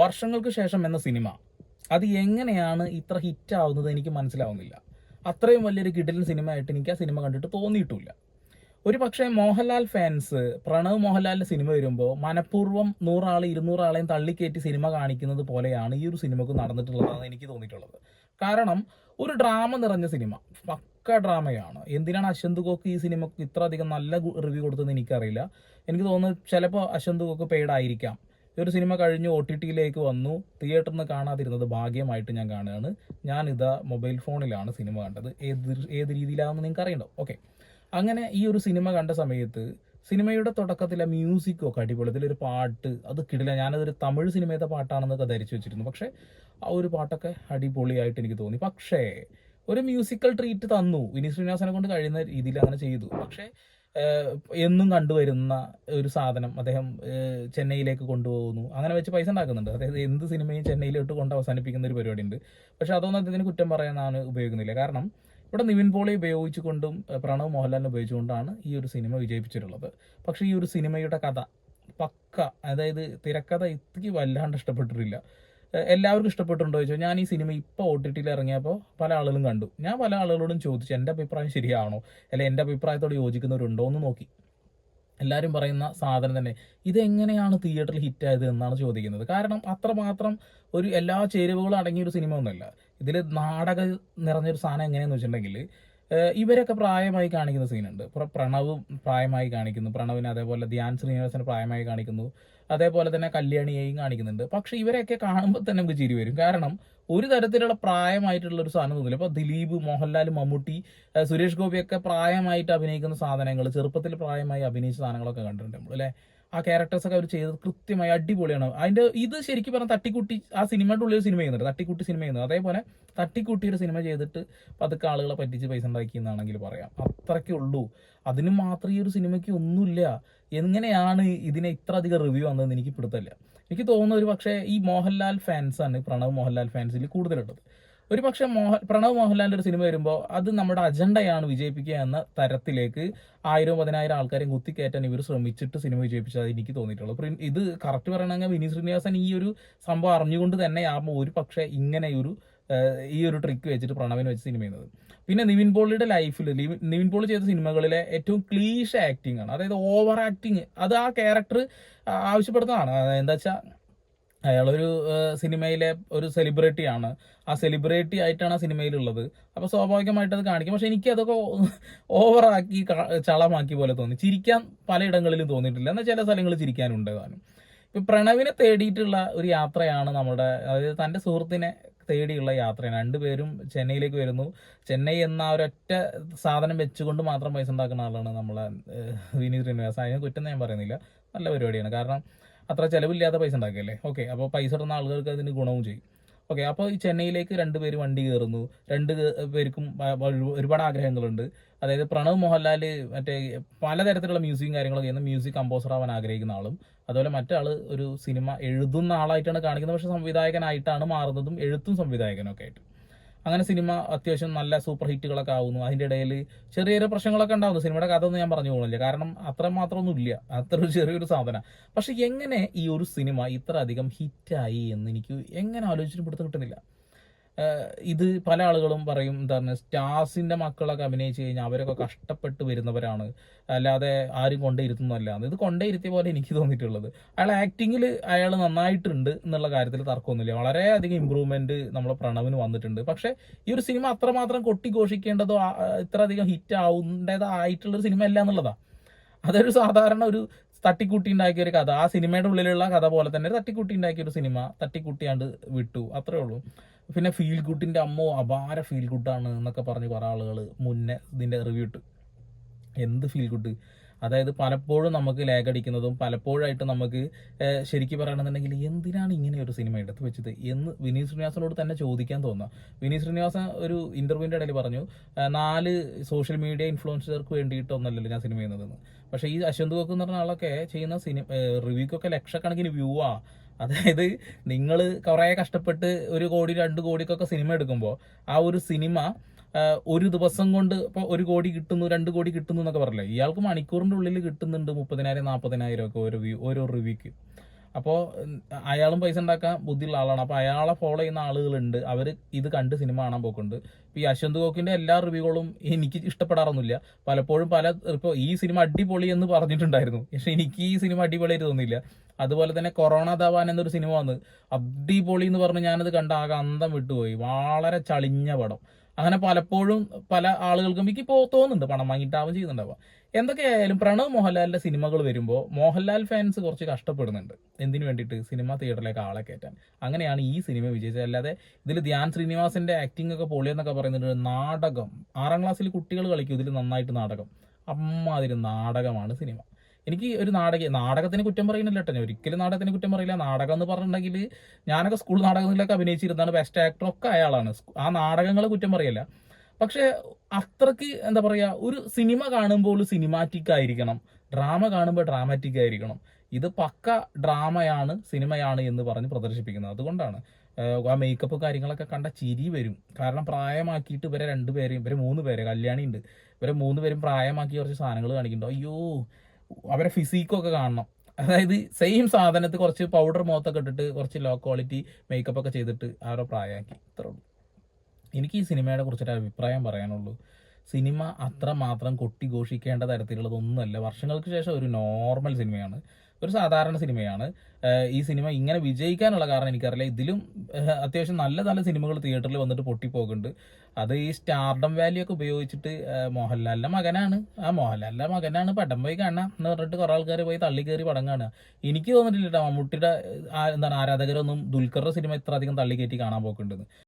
വർഷങ്ങൾക്ക് ശേഷം എന്ന സിനിമ. അത് എങ്ങനെയാണ് ഇത്ര ഹിറ്റ് ആവുന്നത് എനിക്ക് മനസ്സിലാവുന്നില്ല. അത്രയും വലിയൊരു കിടിലൻ സിനിമ ആയിട്ട് എനിക്ക് ആ സിനിമ കണ്ടിട്ട് തോന്നിയിട്ടില്ല. ഒരു പക്ഷേ മോഹൻലാൽ ഫാൻസ് പ്രണവ് മോഹൻലാലിന്റെ സിനിമ വരുമ്പോൾ മനഃപൂർവം നൂറാളെ ഇരുന്നൂറാളെയും തള്ളിക്കയറ്റി സിനിമ കാണിക്കുന്നത് പോലെയാണ് ഈ ഒരു സിനിമക്ക് നടന്നിട്ടുള്ളതാണ് എനിക്ക് തോന്നിയിട്ടുള്ളത്. കാരണം ഒരു ഡ്രാമ നിറഞ്ഞ സിനിമ പക്ക ഡ്രാമയാണ്. എന്തിനാണ് അശ്വന്ത് ഗോക്ക് ഈ സിനിമക്ക് ഇത്ര അധികം നല്ല റിവ്യൂ കൊടുത്തതെന്ന് എനിക്കറിയില്ല. എനിക്ക് തോന്നുന്നു ചിലപ്പോൾ അശ്വന്ത് ഗോക്ക് പെയ്ഡ് ആയിരിക്കാം. ഈ ഒരു സിനിമ കഴിഞ്ഞ് ഒ ടി ടിയിലേക്ക് വന്നു. തിയേറ്ററിൽ നിന്ന് കാണാതിരുന്നത് ഭാഗ്യമായിട്ട് ഞാൻ കാണുകയാണ്. ഞാനിതാ മൊബൈൽ ഫോണിലാണ് സിനിമ കണ്ടത്. ഏത് ഏത് രീതിയിലാണെന്ന് നിങ്ങൾക്ക് അറിയണ്ടോ ഓക്കെ. അങ്ങനെ ഈ ഒരു സിനിമ കണ്ട സമയത്ത് സിനിമയുടെ തുടക്കത്തിലെ മ്യൂസിക്കോ അടിപൊളി. ഇതിലൊരു പാട്ട് അത് കിടില്ല ഞാനതൊരു തമിഴ് സിനിമയത്തെ പാട്ടാണെന്നൊക്കെ ധരിച്ചു വെച്ചിരുന്നു. പക്ഷേ ആ ഒരു പാട്ടൊക്കെ അടിപൊളിയായിട്ട് എനിക്ക് തോന്നി. പക്ഷേ ഒരു മ്യൂസിക്കൽ ട്രീറ്റ് തന്നു. വിനീത് ശ്രീനിവാസനെ കൊണ്ട് കഴിയുന്ന രീതിയിൽ അങ്ങനെ ചെയ്തു. പക്ഷേ എന്നും കണ്ടുവരുന്ന ഒരു സാധനം അദ്ദേഹം ചെന്നൈയിലേക്ക് കൊണ്ടുപോകുന്നു. അങ്ങനെ വെച്ച് പൈസ ഉണ്ടാക്കുന്നുണ്ട്. അതായത് എന്ത് സിനിമയും ചെന്നൈയിലോട്ട് കൊണ്ട് അവസാനിപ്പിക്കുന്ന ഒരു പരിപാടി ഉണ്ട് പക്ഷെ അതൊന്നും അദ്ദേഹത്തിന് കുറ്റം പറയാനാണ് ഉപയോഗിക്കുന്നില്ല. കാരണം ഇവിടെ നിവിൻ പോളി ഉപയോഗിച്ചുകൊണ്ടും പ്രണവ് മോഹൻലാലിനെ ഉപയോഗിച്ചുകൊണ്ടാണ് ഈ ഒരു സിനിമ വിജയിപ്പിച്ചിട്ടുള്ളത്. പക്ഷേ ഈ ഒരു സിനിമയുടെ കഥ പക്ക അതായത് തിരക്കഥ ഇത്തിരി വല്ലാണ്ട് ഇഷ്ടപ്പെട്ടിട്ടില്ല. എല്ലാവർക്കും ഇഷ്ടപ്പെട്ടുണ്ടോ ചോദിച്ചോ. ഞാൻ ഈ സിനിമ ഇപ്പോൾ ഒ ടി ടിയിൽ ഇറങ്ങിയപ്പോൾ പല ആളുകളും കണ്ടു. ഞാൻ പല ആളുകളോടും ചോദിച്ചു എന്റെ അഭിപ്രായം ശരിയാണോ? അല്ലെ എന്റെ അഭിപ്രായത്തോട് യോജിക്കുന്നവരുണ്ടോ? എന്ന് നോക്കി. എല്ലാവരും പറയുന്ന സാധനം തന്നെ ഇതെങ്ങനെയാണ് തിയേറ്ററിൽ ഹിറ്റായത്? എന്നാണ് ചോദിക്കുന്നത്. കാരണം അത്രമാത്രം ഒരു എല്ലാ ചേരുവകളും അടങ്ങിയൊരു സിനിമ ഒന്നുമല്ല ഇതിൽ നാടക നിറഞ്ഞൊരു സാധനം എങ്ങനെയാണെന്ന് വെച്ചിട്ടുണ്ടെങ്കിൽ ഇവരൊക്കെ പ്രായമായി കാണിക്കുന്ന സീനുണ്ട്. പ്രണവും പ്രായമായി കാണിക്കുന്നു. പ്രണവിനെ അതേപോലെ ധ്യാൻ ശ്രീനിവാസന് പ്രായമായി കാണിക്കുന്നു. അതേപോലെ തന്നെ കല്യാണിയെയും കാണിക്കുന്നുണ്ട്. പക്ഷെ ഇവരെയൊക്കെ കാണുമ്പോൾ തന്നെ നമുക്ക് ചിരി വരും. കാരണം ഒരു തരത്തിലുള്ള പ്രായമായിട്ടുള്ള ഒരു സാധനം തോന്നില്ല. ഇപ്പോൾ ദിലീപ് മോഹൻലാൽ മമ്മൂട്ടി സുരേഷ് ഗോപിയൊക്കെ പ്രായമായിട്ട് അഭിനയിക്കുന്ന സാധനങ്ങൾ ചെറുപ്പത്തിൽ പ്രായമായി അഭിനയിച്ച സാധനങ്ങളൊക്കെ കണ്ടിട്ടുണ്ട് നമ്മൾ അല്ലേ? ആ ക്യാരക്ടേഴ്സ് ഒക്കെ അവർ ചെയ്തത് കൃത്യമായി അടിപൊളിയാണ്. അതിന്റെ ഇത് ശരിക്കും പറഞ്ഞാൽ തട്ടിക്കുട്ടി ആ സിനിമയുടെ ഉള്ളിൽ സിനിമ ചെയ്യുന്നുണ്ട് തട്ടിക്കുട്ടി സിനിമ ചെയ്യുന്നത് അതേപോലെ തട്ടിക്കുട്ടി ഒരു സിനിമ ചെയ്തിട്ട് പതുക്കെ ആളുകളെ പറ്റിച്ച് പൈസ ഉണ്ടാക്കി എന്നാണെങ്കിൽ പറയാം. അത്രയ്ക്കേ ഉള്ളൂ. അതിന് മാത്രം ഈ ഒരു സിനിമയ്ക്ക് ഒന്നുമില്ല. എങ്ങനെയാണ് ഇതിനെ ഇത്ര അധികം റിവ്യൂ വന്നതെന്ന് എനിക്ക് പിടുത്തല്ല എനിക്ക് തോന്നുന്നു ഒരു പക്ഷേ ഈ മോഹൻലാൽ ഫാൻസാണ് പ്രണവ് മോഹൻലാൽ ഫാൻസിൽ കൂടുതലുള്ളത് ഒരു പക്ഷേ മോഹൻ പ്രണവ് മോഹൻലാലിന്റെ ഒരു സിനിമ വരുമ്പോൾ അത് നമ്മുടെ അജണ്ടയാണ് വിജയിപ്പിക്കുക എന്ന തരത്തിലേക്ക് ആയിരം പതിനായിരം ആൾക്കാരെയും കുത്തിക്കയറ്റാൻ ഇവർ ശ്രമിച്ചിട്ട് സിനിമ വിജയിപ്പിച്ചത് എനിക്ക് തോന്നിയിട്ടുള്ളൂ അപ്പോൾ ഇത് കറക്റ്റ് പറയണമെങ്കിൽ വിനീത് ശ്രീനിവാസൻ ഈ ഒരു സംഭവം അറിഞ്ഞുകൊണ്ട് തന്നെയാകുമ്പോൾ ഒരു പക്ഷേ ഇങ്ങനെ ഒരു ഈ ഒരു ട്രിക്ക് വെച്ചിട്ട് പ്രണവിനെ വെച്ച് സിനിമ ചെയ്യുന്നത്. പിന്നെ നിവിൻ പോളിയുടെ ലൈഫിൽ നിവിൻ പോളി ചെയ്ത സിനിമകളിലെ ഏറ്റവും ക്ലീഷ് ആക്ടിങ് ആണ്. അതായത് ഓവർ ആക്ടിങ് അത് ആ ക്യാരക്ടർ ആവശ്യപ്പെടുന്നതാണ്. എന്താ വെച്ചാൽ അയാളൊരു സിനിമയിലെ ഒരു സെലിബ്രിറ്റിയാണ് ആ സെലിബ്രിറ്റി ആയിട്ടാണ് ആ സിനിമയിലുള്ളത് അപ്പോൾ സ്വാഭാവികമായിട്ട് അത് കാണിക്കും. പക്ഷെ എനിക്ക് അതൊക്കെ ഓവറാക്കി ചളമാക്കി പോലെ തോന്നി. ചിരിക്കാൻ പലയിടങ്ങളിലും തോന്നിയിട്ടില്ല. എന്നാൽ ചില സ്ഥലങ്ങളിൽ ചിരിക്കാനുണ്ട് താനും. ഇപ്പൊ പ്രണവിനെ തേടിയിട്ടുള്ള ഒരു യാത്രയാണ് നമ്മുടെ അതായത് തന്റെ സുഹൃത്തിനെ തേടിയുള്ള യാത്രയാണ്. രണ്ടുപേരും ചെന്നൈയിലേക്ക് വരുന്നു. ചെന്നൈ എന്ന ഒരൊറ്റ സാധനം വെച്ചുകൊണ്ട് മാത്രം പൈസ ഉണ്ടാക്കുന്ന ആളാണ് നമ്മളെ വിനീത് ശ്രീനിവാസ. അതിന് കുറ്റം ഞാൻ പറയുന്നില്ല. നല്ല പരിപാടിയാണ്. കാരണം അത്ര ചിലവില്ലാത്ത പൈസ ഉണ്ടാക്കിയല്ലേ? ഓക്കെ. അപ്പോൾ പൈസ ഇടുന്ന ആളുകൾക്ക് അതിന് ഗുണവും ചെയ്യും. ഓക്കെ അപ്പോൾ ഈ ചെന്നൈയിലേക്ക് രണ്ടുപേര് വണ്ടി കയറുന്നു. രണ്ട് പേർക്കും ഒരുപാട് ആഗ്രഹങ്ങളുണ്ട്. അതായത് പ്രണവ് മോഹൻലാൽ മറ്റേ പലതരത്തിലുള്ള മ്യൂസിക്കും കാര്യങ്ങളൊക്കെ ചെയ്യുന്ന മ്യൂസിക് കമ്പോസർ ആവാൻ ആഗ്രഹിക്കുന്ന ആളും അതുപോലെ മറ്റാൾ ഒരു സിനിമ എഴുതുന്ന ആളായിട്ടാണ് കാണിക്കുന്നത്. പക്ഷെ സംവിധായകനായിട്ടാണ് മാറുന്നതും എഴുത്തും സംവിധായകനൊക്കെ ആയിട്ട്. അങ്ങനെ സിനിമ അത്യാവശ്യം നല്ല സൂപ്പർ ഹിറ്റുകളൊക്കെ ആവുന്നു. അതിന്റെ ഇടയിൽ ചെറിയ ചെറിയ പ്രശ്നങ്ങളൊക്കെ ഉണ്ടാവുന്നു. സിനിമയുടെ കഥ ഒന്നും ഞാൻ പറഞ്ഞു പോകുന്നില്ല. കാരണം അത്ര മാത്രമൊന്നും ഇല്ല അത്ര ഒരു ചെറിയൊരു സാധനം. പക്ഷെ എങ്ങനെ ഈ ഒരു സിനിമ ഇത്ര അധികം ഹിറ്റായി എന്ന് എനിക്ക് എങ്ങനെ ആലോചിച്ചിട്ട് പിടുത്തം കിട്ടുന്നില്ല. ഇത് പല ആളുകളും പറയും എന്താണ് സ്റ്റാർസിന്റെ മക്കളൊക്കെ അഭിനയിച്ചു കഴിഞ്ഞാൽ അവരൊക്കെ കഷ്ടപ്പെട്ട് വരുന്നവരാണ്. അല്ലാതെ ആരും കൊണ്ടേ ഇരുത്തുന്നതല്ല ഇത് കൊണ്ടേ ഇരുത്തിയ പോലെ എനിക്ക് തോന്നിയിട്ടുള്ളത്. അയാൾ ആക്ടിങ്ങിൽ അയാൾ നന്നായിട്ടുണ്ട് എന്നുള്ള കാര്യത്തിൽ തർക്കമൊന്നുമില്ല. വളരെയധികം ഇമ്പ്രൂവ്മെന്റ് നമ്മളെ പ്രണവിന് വന്നിട്ടുണ്ട്. പക്ഷേ ഈ ഒരു സിനിമ അത്രമാത്രം കൊട്ടിഘോഷിക്കേണ്ടതോ ഇത്ര അധികം ഹിറ്റ് ആവേണ്ടതായിട്ടുള്ളൊരു സിനിമ അല്ല എന്നുള്ളതാ. അതൊരു സാധാരണ ഒരു തട്ടിക്കൂട്ടി ഉണ്ടാക്കിയ ഒരു കഥ. ആ സിനിമയുടെ ഉള്ളിലുള്ള കഥ പോലെ തന്നെ തട്ടിക്കൂട്ടി ഉണ്ടാക്കിയ ഒരു സിനിമ തട്ടിക്കൂട്ടിയാണ്ട് വിട്ടു. അത്രേ ഉള്ളൂ. പിന്നെ ഫീൽ ഗുഡിന്റെ അമ്മോ അപാര ഫീൽ ഗുഡാണ് എന്നൊക്കെ പറഞ്ഞ് കുറേ ആളുകൾ മുന്നേ ഇതിന്റെ റിവ്യൂ ഇട്ടു. എന്ത് ഫീൽ ഗുഡ് അതായത് പലപ്പോഴും നമുക്ക് ലാഗ് അടിക്കുന്നതും പലപ്പോഴായിട്ട് നമുക്ക് ശരിക്കും പറയണമെന്നുണ്ടെങ്കിൽ എന്തിനാണ് ഇങ്ങനെ ഒരു സിനിമ എടുത്ത് വെച്ചത് എന്ന് വിനീത് ശ്രീനിവാസനോട് തന്നെ ചോദിക്കാൻ തോന്നുക വിനീത് ശ്രീനിവാസൻ ഒരു ഇന്റർവ്യൂവിന്റെ ഇടയിൽ പറഞ്ഞു നാല് സോഷ്യൽ മീഡിയ ഇൻഫ്ലുവൻസർക്ക് വേണ്ടിയിട്ടൊന്നല്ലല്ലോ ഞാൻ സിനിമ ചെയ്യുന്നതെന്ന്. പക്ഷേ ഈ അശ്വന്ത് കോക്ക് എന്ന് പറഞ്ഞ ആളൊക്കെ ചെയ്യുന്ന സിനിമ റിവ്യൂക്കൊക്കെ ലക്ഷക്കണക്കിന് വ്യൂ ആ അതായത് നിങ്ങൾ കുറേ കഷ്ടപ്പെട്ട് ഒരു കോടി രണ്ട് കോടിക്കൊക്കെ സിനിമ എടുക്കുമ്പോൾ ആ ഒരു സിനിമ ഒരു ദിവസം കൊണ്ട് ഇപ്പോൾ ഒരു കോടി കിട്ടുന്നു രണ്ട് കോടി കിട്ടുന്നു എന്നൊക്കെ പറഞ്ഞില്ലേ? ഇയാൾക്ക് മണിക്കൂറിന്റെ ഉള്ളിൽ കിട്ടുന്നുണ്ട് മുപ്പതിനായിരം നാൽപ്പതിനായിരം ഒക്കെ ഒരു വ്യൂ ഓരോ റിവ്യൂക്ക്. അപ്പോൾ അയാളും പൈസ ഉണ്ടാക്കാൻ ബുദ്ധിയുള്ള ആളാണ്. അപ്പോൾ അയാളെ ഫോളോ ചെയ്യുന്ന ആളുകളുണ്ട്. അവർ ഇത് കണ്ട് സിനിമ കാണാൻ പോക്കുണ്ട്. ഇപ്പോൾ ഈ അശ്വന്ത് ഗോക്കിന്റെ എല്ലാ റിവ്യൂകളും എനിക്ക് ഇഷ്ടപ്പെടാറൊന്നുമില്ല. പലപ്പോഴും പല ഇപ്പോൾ ഈ സിനിമ അടിപൊളി എന്ന് പറഞ്ഞിട്ടുണ്ടായിരുന്നു. പക്ഷെ എനിക്ക് ഈ സിനിമ അടിപൊളിയായിട്ട് തോന്നിയില്ല. അതുപോലെ തന്നെ കൊറോണ ധവാൻ എന്നൊരു സിനിമ വന്ന് അടിപൊളി എന്ന് പറഞ്ഞ് ഞാനത് കണ്ട ആകെ അന്തം വിട്ടുപോയി. വളരെ ചളിഞ്ഞ പടം. അങ്ങനെ പലപ്പോഴും പല ആളുകൾക്കും എനിക്ക് ഇപ്പോൾ തോന്നുന്നുണ്ട് പണം വാങ്ങിയിട്ടാവും ചെയ്യുന്നുണ്ടാവുക. എന്തൊക്കെയായാലും പ്രണവ് മോഹൻലാലിന്റെ സിനിമകൾ വരുമ്പോൾ മോഹൻലാൽ ഫാൻസ് കുറച്ച് കഷ്ടപ്പെടുന്നുണ്ട്. എന്തിനു വേണ്ടിയിട്ട്? സിനിമ തിയേറ്ററിലേക്ക് ആളെ കയറ്റാൻ. അങ്ങനെയാണ് ഈ സിനിമ വിജയിച്ചത്. അല്ലാതെ ഇതിൽ ധ്യാൻ ശ്രീനിവാസിന്റെ ആക്ടിംഗ് ഒക്കെ പൊളിയെന്നൊക്കെ പറയുന്നുണ്ട് നാടകം. ആറാം ക്ലാസ്സിൽ കുട്ടികൾ കളിക്കും. ഇതിൽ നന്നായിട്ട് നാടകം. അമ്മാതിരി നാടകമാണ് സിനിമ. എനിക്ക് ഒരു നാടക നാടകത്തിന് കുറ്റം പറയുന്നില്ല കേട്ടോ. ഒരിക്കലും നാടകത്തിന് കുറ്റം പറയില്ല. നാടകം എന്ന് പറഞ്ഞിട്ടുണ്ടെങ്കിൽ ഞാനൊക്കെ സ്കൂൾ നാടകങ്ങളിലൊക്കെ അഭിനയിച്ചിരുന്നാണ് ബെസ്റ്റ് ആക്ടർ ഒക്കെ അയാളാണ്. ആ നാടകങ്ങൾ കുറ്റം പറയില്ല. പക്ഷേ അത്രയ്ക്ക് എന്താ പറയുക ഒരു സിനിമ കാണുമ്പോൾ സിനിമാറ്റിക് ആയിരിക്കണം. ഡ്രാമ കാണുമ്പോൾ ഡ്രാമാറ്റിക് ആയിരിക്കണം. ഇത് പക്ക ഡ്രാമയാണ് സിനിമയാണ് എന്ന് പറഞ്ഞ് പ്രദർശിപ്പിക്കുന്നത്. അതുകൊണ്ടാണ് ആ മേക്കപ്പ് കാര്യങ്ങളൊക്കെ കണ്ട ചിരി വരും. കാരണം പ്രായമാക്കിയിട്ട് ഇവരെ രണ്ടുപേരെയും ഇവരെ മൂന്ന് പേരെ കല്യാണി ഉണ്ട് ഇവരെ മൂന്ന് പേരും പ്രായമാക്കി കുറച്ച് സാധനങ്ങൾ കാണിക്കുന്നുണ്ട്. അയ്യോ അവരെ ഫിസിക്കൊക്കെ കാണണം. അതായത് സെയിം സാധനത്തിൽ കുറച്ച് പൗഡർ മുഖത്തൊക്കെ ഇട്ടിട്ട് കുറച്ച് ലോ ക്വാളിറ്റി മേക്കപ്പ് ഒക്കെ ചെയ്തിട്ട് അവരെ പ്രായമാക്കി. ഇത്രേ ഉള്ളൂ. എനിക്ക് ഈ സിനിമയെ കുറിച്ചൊരു അഭിപ്രായം പറയാനുള്ളൂ. സിനിമ അത്ര മാത്രം കൊട്ടിഘോഷിക്കേണ്ട തരത്തിലുള്ളതൊന്നുമല്ല. വർഷങ്ങൾക്ക് ശേഷം ഒരു നോർമൽ സിനിമയാണ് ഒരു സാധാരണ സിനിമയാണ്. ഈ സിനിമ ഇങ്ങനെ വിജയിക്കാനുള്ള കാരണം എനിക്കറിയില്ല. ഇതിലും അത്യാവശ്യം നല്ല നല്ല സിനിമകൾ തിയേറ്ററിൽ വന്നിട്ട് പൊട്ടിപ്പോകുന്നുണ്ട്. അത് ഈ സ്റ്റാർഡം വാല്യൂ ഒക്കെ ഉപയോഗിച്ചിട്ട് മോഹൻലാലിന്റെ മകനാണ്. ആ മോഹൻലാലിന്റെ മകനാണ് പടം പോയി കാണാം എന്ന് പറഞ്ഞിട്ട് കുറെ ആൾക്കാർ പോയി തള്ളി കയറി പടം കാണുക. എനിക്ക് തോന്നിട്ടില്ല മമ്മൂട്ടിയുടെ എന്താണ് ആരാധകരൊന്നും ദുൽഖറുടെ സിനിമ ഇത്ര അധികം തള്ളി കയറ്റി കാണാൻ പോക്കുണ്ടെന്ന്.